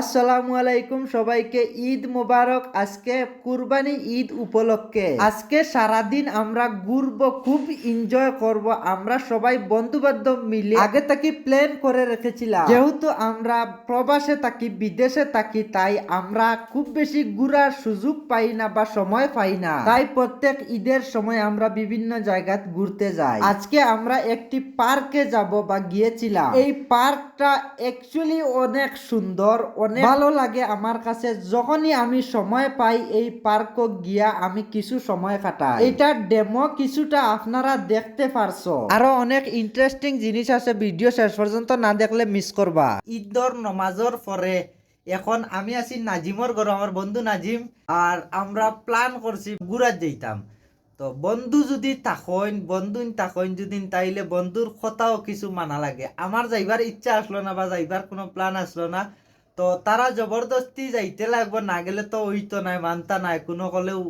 আসসালামু আলাইকুম সবাইকে ঈদ মোবারক। আজকে কুরবানি ঈদ উপলক্ষে। আজকে সারাদিন আমরা ঘুরবো, খুব এনজয় করব। আমরা সবাই বন্ধু বান্ধব মিলে আগে থাকি প্ল্যান করে রেখেছিলাম। যেহেতু আমরা প্রবাসে থাকি, বিদেশে থাকি, তাই আমরা খুব বেশি ঘুরার সুযোগ পাই না বা সময় পাই না। তাই প্রত্যেক ঈদের সময় আমরা বিভিন্ন জায়গায় ঘুরতে যাই। আজকে আমরা একটি পার্কে যাব বা গিয়েছিলাম। এই পার্কটা অ্যাকচুয়ালি অনেক সুন্দর অনেক ভালো লাগে আমার কাছে। যখনই আমি সময় পাই, এই পার্ক গিয়া আমি কিছু সময় কাটাই। এটার ডেমো কিছুটা আপনারা দেখতে পারছ। আরও অনেক ইন্টারেস্টিং জিনিস আছে ভিডিও শেষ পর্যন্ত না দেখলে মিস করবা। ঈদর নমাজর পরে এখন আমি আছি নাজিমর ঘর আমার বন্ধু নাজিম, আর আমরা প্ল্যান করছি গুড়াত যেতাম তো বন্ধু যদি তাকইন বন্ধু তাকইন যদি, তাইলে বন্ধুর কথাও কিছু মানা লাগে। আমার যাইবার ইচ্ছা আসলো না বা যাইবার কোনো প্ল্যান আসলো না। তো তারা জবরদস্তি যাইতে লাগবো না গেলে তো ওই তো নাই, মানতা নাই, কোনো কলেও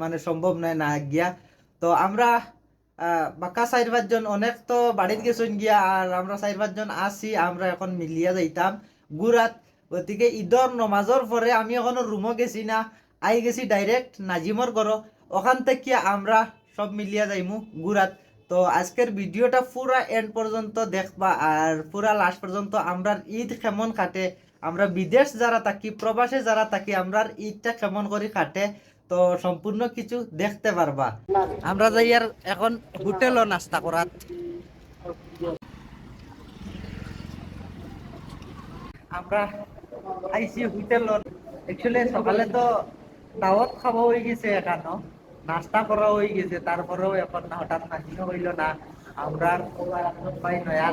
মানে সম্ভব নাই না গিয়া। তো আমরা বাক্কা চার পাঁচজন অনেক তো বাড়িতে গেছেন গিয়া, আর আমরা চার পাঁচজন আছি, আমরা এখন মিলিয়া যাইতাম। গুড়াত, গতিকে ঈদর নমাজর পরে আমি এখনও রুমও গেছি না আই গেছি ডাইরেক্ট নাজিমর ঘর ওখান থেকে আমরা সব মিলিয়া যাইমু গুড়াত। তো আজকের ভিডিওটা পুরা এন্ড পর্যন্ত দেখবা, আর পুরা লাস্ট পর্যন্ত আমরা ঈদ কেমন কাটে আমরা বিদেশ যারা থাকি, প্রবাসে যারা থাকি আমরা ঈদটা কেমন করে কাটে, তো সম্পূর্ণ কিছু দেখতে পারবা। আমরা যাই আর এখন হোটেলও নাস্তা করাত। আমরা আইসি হোটেল অ্যাকচুয়ালি সকালে তো দাওয়াত খাওয়া হয়ে গেছে এখানো। নাস্তা করা হয়ে গেছে, তারপরেও এখন হঠাৎ নাচিও হইল না। আমরা নয়া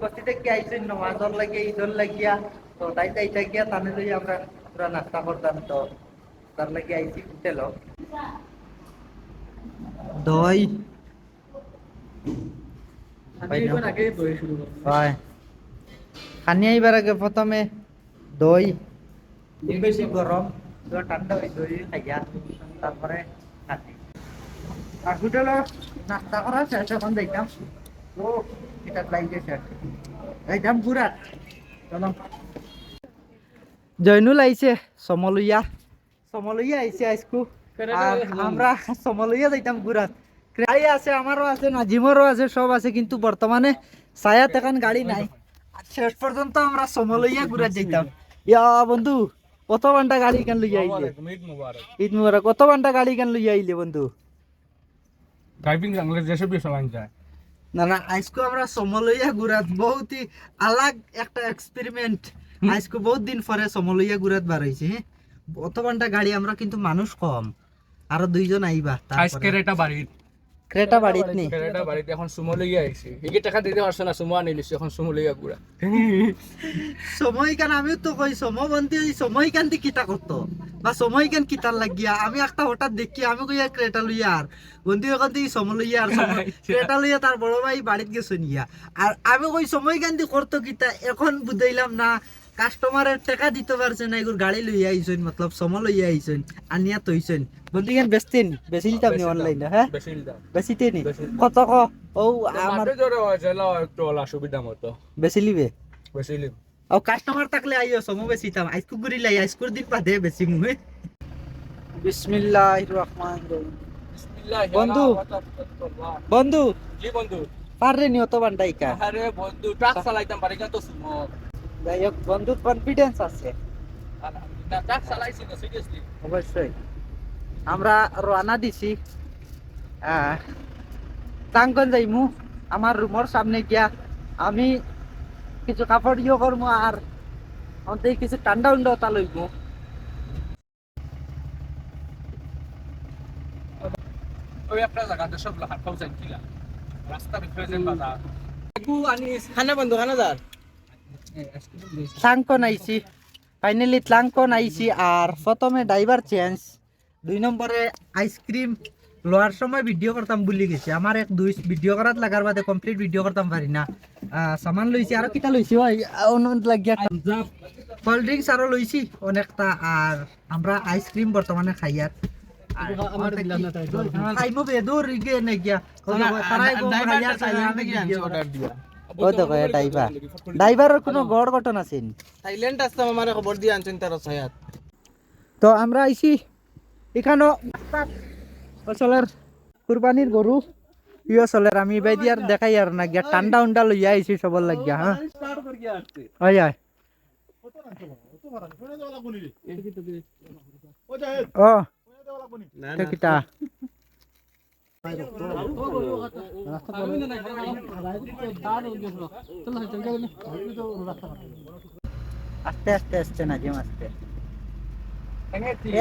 বস্তি নমাজর লাগিয়ে ঈদর লাগিয়া তো তাই তাই তাই গিয়া তানে লই আমরা পুরা নাস্তা করতাম তো তার লাগি আইসি হোটেল দই হয়। খানি আইবার আগে প্রথমে দই বেশি গরম তো ঠান্ডা দই খাইয়া তারপরে হোটেলে নাস্তা করা শেষ এখন যাইতাম ও এটা লাইতে শেষ পুরাত চলো। জয়নুল আইছে সমলইয়া। সমলইয়া আইছে আইসকু আর আমরা সমলইয়া যাইতাম গুরাত গাড়ি আছে আমারও আছে নাজিমরও আছে সব আছে কিন্তু বর্তমানে ছায়াত এখন গাড়ি নাই। আর শেষ পর্যন্ত আমরা সমলইয়া গুরাত যাইতাম। ইয়া বন্ধু কত ঘণ্টা গাড়ি কেন লইয়া আইলে ঈদ মুবারক ঈদ মুবারক কত ঘণ্টা গাড়ি কেন লইয়া আইলে বন্ধু? ড্রাইভিং জানলে যেসব চালান যায়। না না আজকে আমরা সমলইয়া গুরাত বহুতই আলাগ একটা এক্সপেরিমেন্ট আজকে বহুত দিন পরে সমলইয়া গুরাত বার হইছে? অত ঘণ্টা গাড়ি আমরা কিন্তু মানুষ কম। আরও দুইজন আইবা আজকের এটা বাড়ির ক্রেটা বাড়িত বাড়িতে এখন সুমো লইয়া আইছি একে টাকা দিতে পারছ না সুমো আনি লিছি এখন সুমো লইয়া গুড়া। সময় কান আমিও তো কই সময় ওই সময় কান দি কিতা করতো? বা সময় কান কিতার লাগিয়া? আমি একটা হঠাৎ দেখি আমি কই আর ক্রেটা লইয়া আর বন্তি ওখান থেকে সময় লইয়া আর সময়- ক্রেটা লইয়া তার বড় ভাই বাড়িতে গেছে নিয়া। আর আমি কই সময় কান দি করতো কিতা? এখন বুঝাইলাম না কাস্টমারের টাকা দিতে পারছে না এগুলো গাড়ি লইয়া আইছেন মতলব সময় লইয়া আইছেন আনিয়া তৈছেন বন্তি কান বেচতেন বেচিলতাম নি অনলাইনে হ্যাঁ? বেশি বেচিতে নি? বেশি। কত ক? ও আমার জোরে হয়েছে লাও একটু ওলা সুবিধা মতো। বেচিলিবে? বেশি লিব আর কাস্টমার থাকলে আইও সময় বেশিতাম আইসকু গুরি লাই আইসকুর দিন বাদে বেশি মুহে বিসমিল্লাহির রহমানির রহিম। বন্ধু। বন্ধু। জি বন্ধু। পাররে নি অত বান্ডাইকা আরে বন্ধু ট্রাক চালাইতাম পারি তো সুমো। যাই হোক বন্ধুর কনফিডেন্স আছে। অবশ্যই। আমরা রানা দিছি। আহ, টাঙ্গন যাইমু। আমার রুমের সামনে গিয়া আমি কিছু কাপড় ইয়ে করব আর আমাদের কিছু ঠান্ডা উন্ডা তা লইবো ওই একটা জায়গাতে সব হাত পাও কিলা রাস্তা বিক্রয় বাজার। খানা বন্ধু খানা যার। ট্লাঙ্কন আইছি ফাইনালি ট্লাঙ্কন আইছি আর প্রথমে ড্রাইভার চেঞ্জ দুই নম্বরে আইসক্রিম লোয়ার সময় ভিডিও করতাম ভুলি গেছি। আমার এক দুই ভিডিও করাত লাগার বাদে কমপ্লিট ভিডিও করতাম পারি না। সামান লইছি আর কিটা লইছি ভাই? অনুদ লাগিয়া। কোল্ড ড্রিঙ্কস আরও লইছি অনেকটা আর আমরা আইসক্রিম বর্তমানে খাইয়ার আর খাইমু বেদুর ইগে নে তারাই গো খাইয়ার চাইলাম অর্ডার দিয়া? ও দেখো এ ড্রাইভার ড্রাইভারের কোনো গড় গঠন আছে নি? থাইল্যান্ড আসতাম আমার খবর দিয়ে আনছেন তার তো আমরা আইছি এখানেও ফসলের কুরবানির গরু। ইয়ে চলের আমি বাইদি আর দেখাই আর না গিয়া ঠান্ডা উন্ডা লইয়া আইছি সবর লাগিয়া হ্যাঁ ওই যায় ও আস্তে আস্তে আস্তে না জিম আস্তে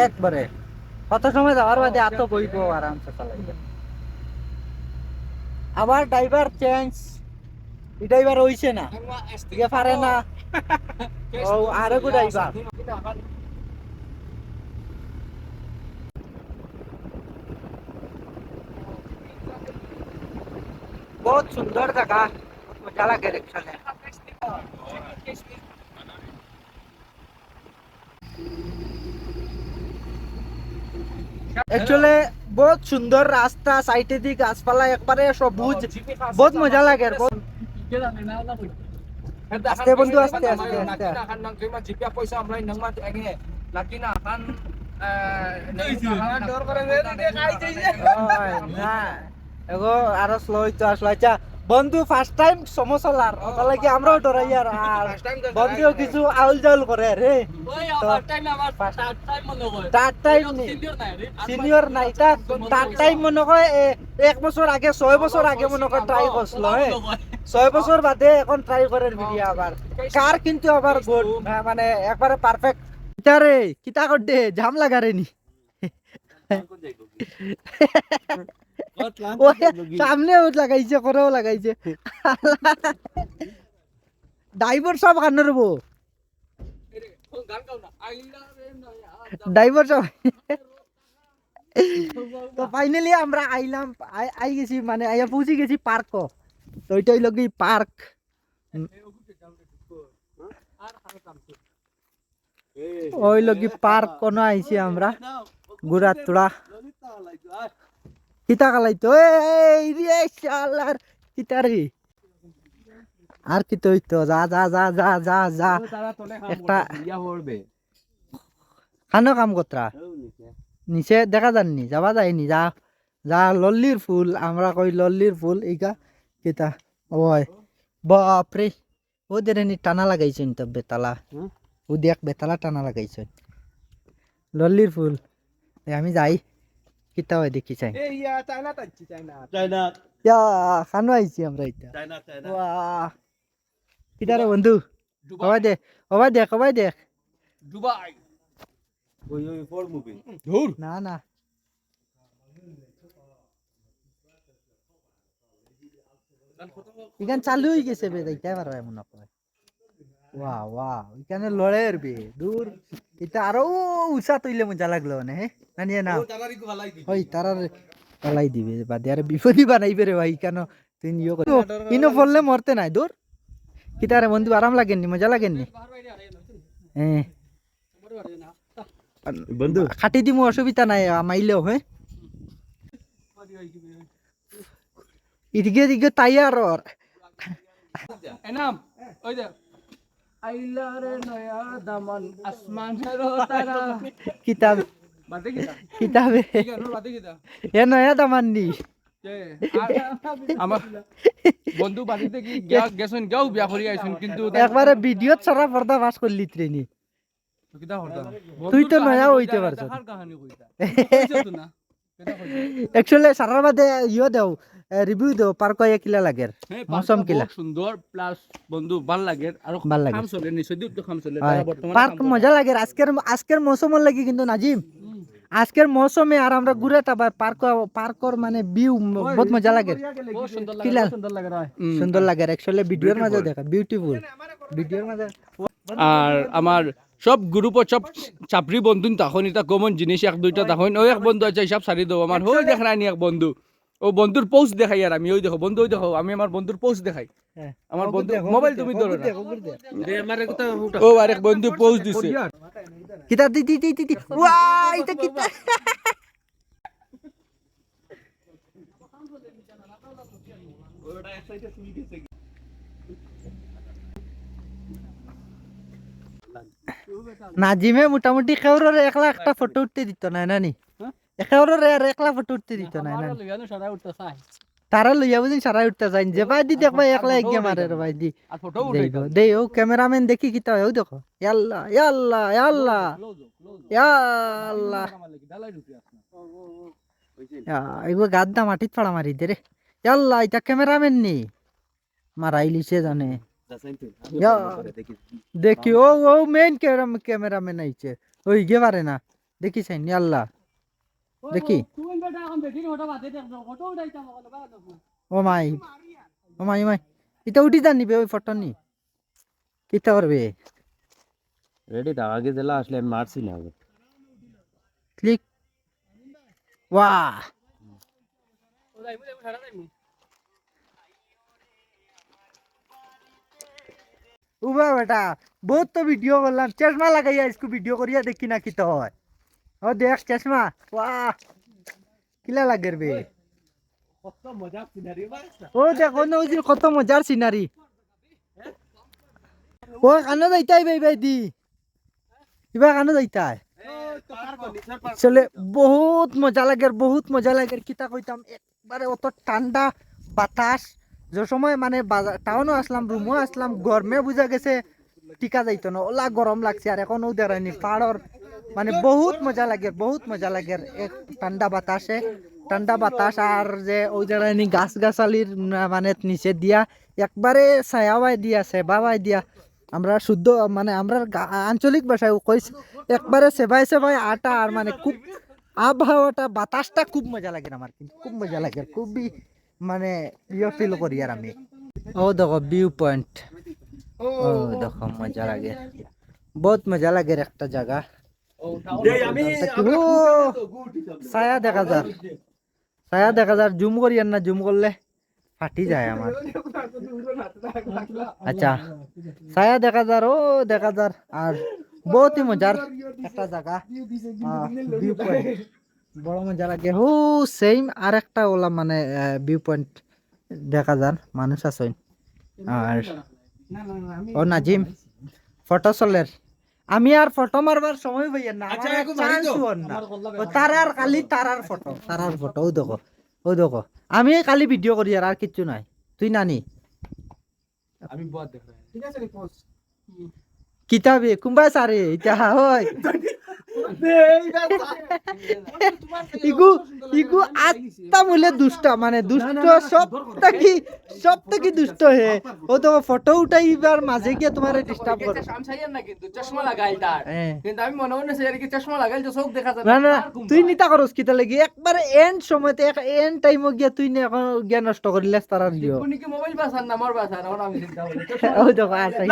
একবারে। কত সময় যাওয়ার বাদে এত বইব আরামসে চালাইবে আবার ড্রাইভার চেঞ্জ এই ড্রাইভার হইছে না। ইয়ে পারে না। ও আরও ড্রাইভার বহুত সুন্দর জায়গা মজা লাগে রিক্সাতে একচুয়ালি বহুত সুন্দর রাস্তা সাইডে দিয়ে গাছপালা একবারে সবুজ বহুত মজা লাগে আর eh করে রে খাই যাইছে ওই, না এগো আরও স্লো হইতো আসলো। আচ্ছা বন্ধু ফার্স্ট টাইম সমসলার তাহলে কি আমরাও ডরাই আর? বন্ধুও কিছু আউল জাউল করে রে। তার টাইম সিনিয়র নাই তার টাইম মনে হয় এ- এক বছর আগে ছয় বছর আগে মনে হয় ট্রাই করছিল হ্যাঁ। ছয় বছর বাদে এখন ট্রাই করার ভিডিও আবার। কার কিন্তু আবার গুড মানে একবারে পারফেক্ট কিতা রে কিতা করতে জাম লাগা রে নি ওই সামনেও লাগাইছে করেও লাগাইছে। ড্রাইভার সব কান্না রবো ড্রাইভার সব তো ফাইনালি আমরা আইলাম আই- গেছি মানে আইয়া পৌঁছে গেছি পার্ক তো ওইটাই লগি পার্ক ওই লগি পার্ক কোনো আইছি আমরা? গুড়া তোড়া। কিতা কালাইতো এই রে শালার কিতা রে আর কি তো হইতো যা যা যা যা যা যা একটা খানো কাম কতরা নিচে দেখা যাননি যাবা যায়নি যা যা লল্লির ফুল আমরা কই লল্লির ফুল ইকা কিতা ওই বাপরে ওদের নি টানা লাগাইছেন তো বেতালা ও দেখ বেতালা টানা লাগাইছেন লল্লির ফুল আমি যাই কিতা হয় দেখি চাই এই ইয়া চায়না তাচ্ছি চায়না চাইনা ইয়া খানো আইছি আমরা এটা চাইনা চাইনা বাহ কিতা রে বন্ধু কবাই দেখ কবাই দেখ কবাই দেখ দুবাই ওই ওই ফোর মুভি ধুর না না এখান চালু হয়ে গেছে বে দেখতে পারবে এমন আপনার ওয়া ওয়া এখানে লড়ে বে দূর এটা আরও উষা তৈলে মজা লাগল মানে হে না নিয়ে না চালারি কো ওই তারার পালাই দিবে বাদে আর বিপদই বানাইবে রে ভাই কেন তুই ইয়ে কর ইনো ফললে মরতে নাই দূর কিতা রে বন্ধু আরাম লাগেননি মজা লাগেননি হ্যাঁ বন্ধু খাটি দিমু অসুবিধা নাই মাইলেও হ্যাঁ ইদিকে দিকে তাই আর। এনাম ওই যে আইলা নয়া দামান আসমানের তারা। কিতাব। বাদে কিটা কিতাবে। বাদে কিটা এ নয়া দামাননি যে আমার বন্ধু বাড়িতে কি গেছেন গেও বিয়া করি আইছেন কিন্তু একবারে ভিডিওত সারা পর্দা পাস করলি ট্রেনি তুই তো নয়া হইতে পারছ। একচুয়ালি সারার বাদে ইয়ে দেও। রিভিউ দেও পার কয়ে কিলা লাগের হ্যাঁ, মৌসুম কিলা? সুন্দর প্লাস বন্ধু ভালো লাগে আর ভালো লাগে। কাম চলে নিশ্চয় তো কাম চলে। বর্তমানে পার্ক মজা লাগে আজকের আজকের মৌসুমের লাগি কিন্তু নাজিম। আজকের মৌসুমে আর আমরা ঘুরে তারপর পার্ক পার্কর মানে ভিউ বহুত মজা লাগে বহুত সুন্দর লাগে কিলা? সুন্দর লাগে সুন্দর লাগে অ্যাকচুয়ালি ভিডিওর মাঝে দেখা বিউটিফুল ভিডিওর মাঝে আর আমার সব গ্রুপত সব চাপরি বন্ধু তখন এটা কমন জিনিস এক দুইটা তখন ওই এক বন্ধু আছে হিসাব সারি দেবো আমার হই দেখ রানি এক বন্ধু। ও বন্ধুর পোস্ট দেখাই আর আমি ওই দেখো বন্ধু ওই দেখো আমি আমার বন্ধুর পোস্ট দেখাই। হ্যাঁ, আমার বন্ধু মোবাইল তুমি ধরো না। ও আরেক বন্ধু পোস্ট দিছে। কিতা দি দি দি দি ওয়াই এটা কিতা? ওটা এক্সাইটেড নাজিমে মোটামুটি কেউরের এক লাখটা ফটো উঠতে দিত না নানি? আর একলা ফটো উঠতে দিত না নানি তারা লইয়া বুঝিন সারা উঠতে যে ভাই দি দেখবা একলা এগিয়ে মারে রে ভাই দি। আর ফটো দেই ও ক্যামেরাম্যান দেখি কিতা হয় ও দেখো। ইয়াল্লা ইয়াল্লা ইয়াল্লা ইয়াল্লা। এগুলো গাদ্দা মাটিত ফাড়া মারি দে রে। ইয়াল্লা এটা ক্যামেরাম্যান নি। মারাই লিছে জানে। দেখি ও ও মেইন ক্যামেরাম্যান আইছে। ওই গে পারে না। দেখি চাই ইয়াল্লা। দেখি ও মাই ও মাই মাই এটা উঠি যান নিবে ওই ফটো নি কিতা করবে রেডি দাও আগে জেলা আসলে মারছি না ক্লিক ওয়া উবা বেটা বহুত তো ভিডিও করলাম চশমা লাগাইয়া ইসকো ভিডিও করিয়া দেখি না কিতা হয় ও দেখ চশমা কিলা লাগের বে। ও দেখো না ওই কত মজার সিনারি ও কানো যাইতাই ভাই ভাই দি। এবার কানো যাইতাই। চলে বহুত মজা লাগে বহুত মজা লাগে কিতা কইতাম একবারে অত ঠান্ডা বাতাস। যে সময় মানে টাউনও আসলাম রুমও আসলাম গরমে বুঝা গেছে টিকা যাইতো না ওলা গরম লাগছে আর এখন দেরানি পাহাড়র মানে বহুত মজা লাগে বহুত মজা লাগে এক ঠান্ডা বাতাসে ঠান্ডা বাতাস আর যে ওই দেরানি গাছ গাছালির মানে নিচে দিয়া একবারে ছায়াবাই দিয়া সেবাবাই দিয়া আমরা শুদ্ধ মানে আমরা গা- আঞ্চলিক ভাষায় কইস একবারে সেবাই সেবাই আটা আর মানে খুব আবহাওয়াটা বাতাসটা খুব মজা লাগে আমার কিন্তু খুব মজা লাগে খুবই মানে প্রিয় ফিল করি আর আমি ও দেখো ভিউ পয়েন্ট ও দেখো মজা লাগে বহুত মজা লাগে একটা জায়গা ছায়া দেখা যার ছায়া দেখা যার জুম করি আর না জুম করলে ফাটি যায় আমার। আচ্ছা ছায়া দেখা যার ও দেখা যার আর বহুতই মজার একটা জায়গা। ভিউ পয়েন্ট বড় মজা লাগে হো সেম আর একটা ওলা মানে ভিউ পয়েন্ট দেখা যার মানুষ আছেন। আর ও নাজিম ফটো চলের। আমি আর ফটো মারবার সময় পাই না আমার আর chance হন না। ও তারার খালি তারার ফটো তারার ফটো ও দেখো ও দেখো। আমি কালি ভিডিও করি আর আর কিচ্ছু নাই। তুই নানি? আমি বহুত দেখ। ঠিক আছে নি পোস্ট কিতাবে কোনবাই সারে ইটা হয়। ইগু ইগু আত্মা মূলে দুষ্ট মানে দুষ্ট। সব থাকি সব থাকি দুষ্ট হে। ও তো ফটো উঠাইবার মাঝে গিয়ে তোমার ডিস্টার্ব করে। না কিন্তু চশমা লাগাইল তার। কিন্তু আমি মনে মনে চাই কি চশমা লাগাইল তো চোখ দেখা যায় না। না তুই নিতা করস কিতা লাগি একবারে এন্ড সময়তে এক এন্ড টাইমে গিয়া তুই নে এখন জ্ঞান নষ্ট করিলে তারার দিও। কোন কি মোবাইল বাসার না আমার বাসার? এখন আমি চিন্তা করি। ওই দেখো আসাই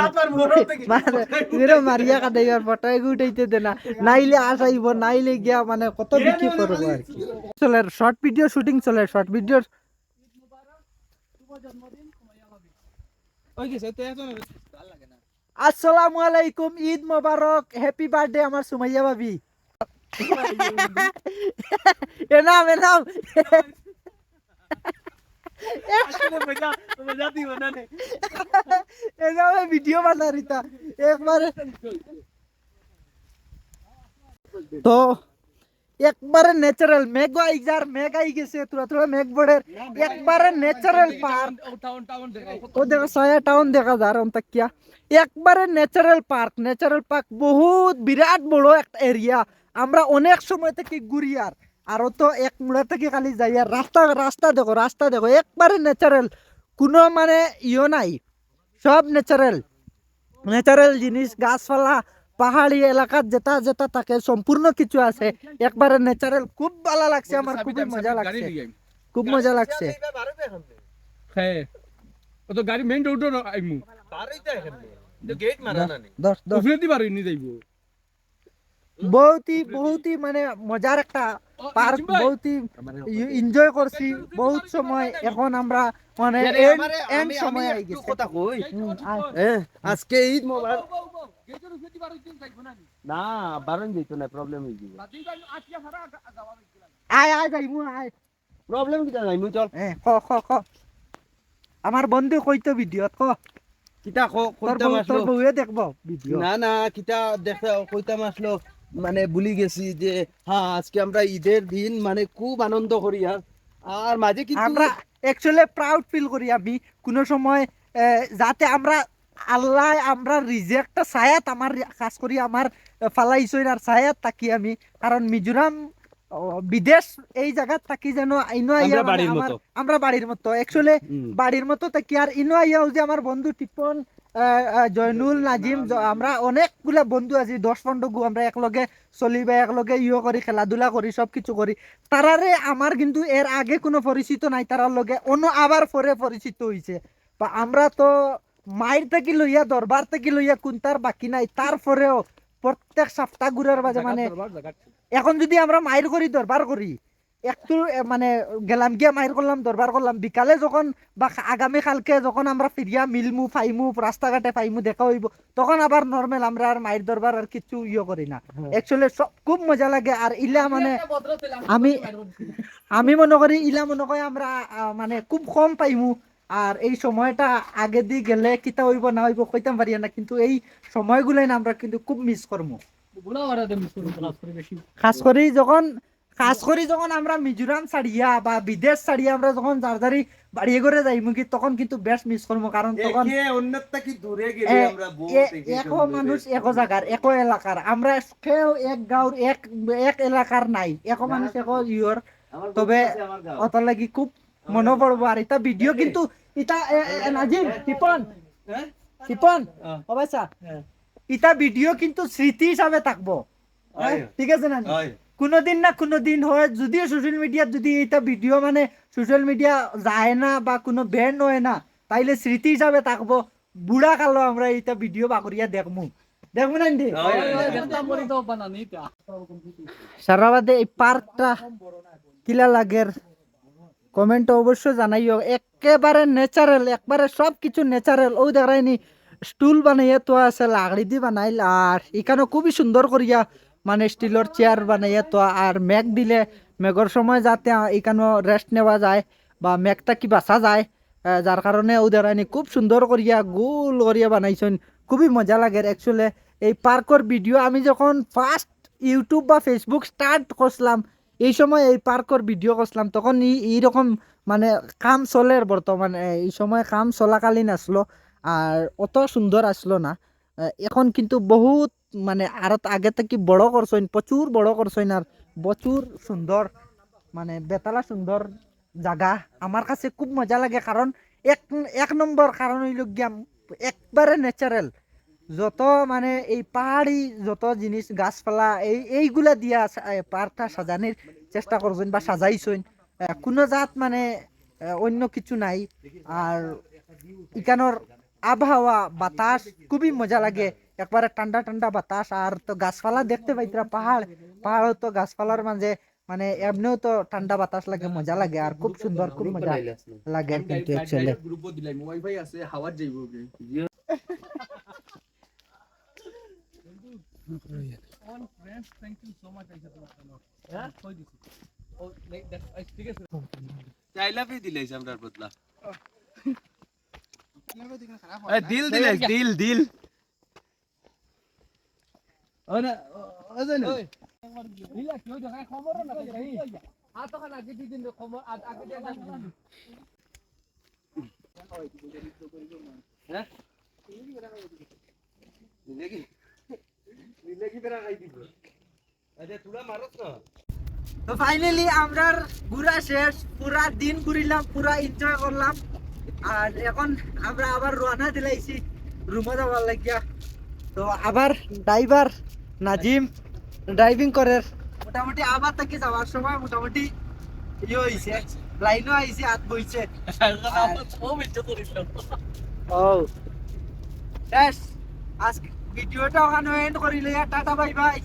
মানে মারিয়া কাটাইবার ফটো উঠাইতে দে না। নাইলে আসাইব নাইলে গিয়া মানে কত বিক্রি করব আর কি। চলে শর্ট ভিডিও শুটিং চলে শর্ট এখন আসসালামু আলাইকুম ঈদ মোবারক হ্যাপি বার্থডে আমার সুমাইয়া ভাবি। এনাম এনাম। ভিডিও বানা রিতা। একবারে তো একবারে ন্যাচারাল মেঘ আই যার মেঘ আই গেছে তোরা তোরা মেঘ বড়ের একবারে ন্যাচারাল পার্ক ও দেখো সায়া টাউন দেখা যার অন্ত কিয়া একবারে ন্যাচারাল পার্ক ন্যাচারাল পার্ক বহুত বিরাট বড় একটা এরিয়া আমরা অনেক সময় থেকে ঘুরি আর। আরও তো এক মুড়া থেকে খালি যাই আর। রাস্তা রাস্তা দেখো রাস্তা দেখো একবারে ন্যাচারাল কোনো মানে ইয়ে নাই। সব ন্যাচারাল ন্যাচারাল জিনিস গাছপালা পাহাড়ি এলাকার যেটা যেটা থাকে সম্পূর্ণ কিছু আছে। একবারে ন্যাচারাল খুব ভালো লাগছে আমার খুবই মজা লাগছে। খুব মজা লাগছে। হ্যাঁ। ও তো গাড়ি মেইন রোড আইমু। গেট মারা না? নি? দশ দশ। দি পারি নি যাইবো। বহুতই বহুতই মানে মজার একটা পার্ক বহুতই এনজয় করছি বহুত সময় এখন আমরা মানে এন্ড সময় আই গেছে। কথা কই। আজকে ঈদ মোবারক না না বারণ যেত না প্রবলেম হই যাবে আয় আয় যাইমু আয়। প্রবলেম কি নাই মুই চল এ ক ক ক। আমার বন্ধু কইতো ভিডিওত ক। কিতা কইতাম বউ- তোর বউয়ে দেখব ভিডিও না না কিতা দেখতে কইতাম আসলো মানে ভুলি গেছি যে হ্যাঁ আজকে আমরা ঈদের দিন মানে খুব আনন্দ করি আর আর মাঝে কিন্তু আমরা অ্যাকচুয়ালি প্রাউড ফিল করি আমি কোনো সময় যাতে আমরা আল্লাহ আমরা রিজেক্টটা ছায়াত আমার কাজ করি আমার ফালাইছই আর ছায়াত থাকি আমি কারণ মিজোরাম বিদেশ এই জায়গাত থাকি যেন ইনো আইয়া আমরা মানে বাড়ির মতো। আমরা বাড়ির মতো অ্যাকচুয়ালি। বাড়ির মতো থাকি আর ইনো আইয়াও যে আমার বন্ধু টিপন জয়নুল নাজিম আমরা অনেকগুলা বন্ধু আছি দশ পনেরো গু আমরা একলগে চলি বা একলগে ইয়ে করি খেলাধুলা করি সব কিছু করি। তারারে আমার কিন্তু এর আগে কোনো পরিচিত নাই তারার লগে অন্য আবার পরে পরিচিত হইছে বা আমরা তো মায়ের থেকে লইয়া দরবার থেকে লইয়া কোন তার বাকি নাই তারপরেও প্রত্যেক সপ্তাহ ঘুরার বাজে মানে এখন যদি আমরা মায়ের করি দরবার করি একটু মানে গেলাম গিয়া মায়ের করলাম দরবার করলাম বিকালে যখন বা আগামী কালকে যখন আমরা ফিরিয়া মিলমু ফাইমু রাস্তাঘাটে ফাইমু দেখা হইব তখন আবার নর্মাল আমরা আর মায়ের দরবার আর কিছু ইয়ে করি না। অ্যাকচুয়ালি সব খুব মজা লাগে আর ইলা মানে আমি আমি মনে করি ইলা মনে করি আমরা মানে খুব কম পাইমু। আর এই সময়টা আগে দিয়ে গেলে কিতা হইব না হইব কইতাম পারি না কিন্তু এই সময়গুলাই না আমরা কিন্তু খুব মিস করব খাস করি যখন খাস করি যখন আমরা মিজোরাম ছাড়িয়া বা বিদেশ ছাড়িয়া আমরা যখন জারদারি বাড়িয়ে করে যাইমু কি তখন কিন্তু বেশ মিস করব কারণ তখন একে মানুষ একো জায়গার একো এলাকার আমরা কেউ এক গাঁওর এক এক এলাকার নাই একো মানুষ একো ইয়র তবে। অত লাগি খুব মনে পড়ব আর এটা ভিডিও কিন্তু ইটা এ- এ- নাজিম টিপন? টিপন। অবশ্যা। ইটা ভিডিও কিন্তু স্মৃতি হিসাবে থাকব। ঠিক আছে না। কোনোদিন না কোনোদিন হয় যদিও সোশ্যাল মিডিয়াত যদি এটা ভিডিও মানে সোশ্যাল মিডিয়া যায় না বা কোনো ব্যান্ড হয় না তাইলে স্মৃতি হিসাবে থাকব বুড়া কালো আমরা এটা ভিডিও বাকরিয়া দেখমু। দেখব না সারাবাদে এই পার্কটা কিলা লাগের কমেন্ট অবশ্যই জানাইও একেবারে ন্যাচারাল একবারে সব কিছু ন্যাচারাল ও দেখায়নি স্টুল বানাইয়া তো আছে লাকড়ি দি বানাইল। আর এখানে খুবই সুন্দর করিয়া মানে স্টিলের চেয়ার বানাইয়া তো আর মেঘ দিলে মেঘর সময় যাতে এখানে রেস্ট নেওয়া যায় বা মেঘটা কি বাঁচা যায় যার কারণে ও দেখায়নি খুব সুন্দর করিয়া গোল করিয়া বানাইছেন, খুবই মজা লাগে অ্যাকচুয়ালি এই পার্কর ভিডিও আমি যখন ফার্স্ট ইউটিউব বা ফেসবুক স্টার্ট করছিলাম, এই সময় এই পার্কর ভিডিও করছিলাম, তখন এই এইরকম মানে কাম চলের বর্তমানে। এই সময় কাম চলাকালীন আসলো, আর অত সুন্দর আসলো না। এখন কিন্তু বহুত মানে আরও আগে থেকে বড় করছেন প্রচুর বড় করছেন আর প্রচুর সুন্দর মানে বেতালা সুন্দর জায়গা আমার কাছে খুব মজা লাগে কারণ এক এক নম্বর কারণ হইল গিয়া একবারে ন্যাচারাল যত মানে এই পাহাড়ি যত জিনিস গাছপালা এই, এইগুলা দিয়া পার্কটা সাজানোর চেষ্টা করছেন বা সাজাইছেন কোনো জাত মানে অন্য কিছু নাই। আর ইকানোর আবহাওয়া বাতাস খুবই মজা লাগে একবারে ঠান্ডা ঠান্ডা বাতাস আর তো গাছপালা দেখতে পাইতরা পাহাড় পাহাড় তো গাছপালার মাঝে মানে এমনিও তো ঠান্ডা বাতাস লাগে মজা লাগে আর খুব সুন্দর খুব মজা লাগে কিন্তু অ্যাকচুয়ালি গ্রুপত দিলাম ওয়াইফাই আছে হাওয়াত যাইব কি চাইলাপি দিলাইছ আমরার বদলা এ, দিল দিলাইছ দিল দিল ও না ও জানো দিলে কি দিলে কি বেরা খাই দিব আরে তুলা মারছ? না তো ফাইনালি আমরা ঘুরা শেষ পুরা দিন ঘুরিলাম পুরা এনজয় করলাম। আর এখন আমরা আবার রওনা দিলাইছি। রুমে যাবার লাগিয়া। তো আবার ড্রাইভার নাজিম ড্রাইভিং করে মোটামুটি আবার তাকে যাওয়ার সময় মোটামুটি ইয়ে হয়েছে লাইনও আইছে, হাত বইছে। ও। আজকে ভিডিওটা ওখানে এন্ড করিলে, টাটা বাই বাই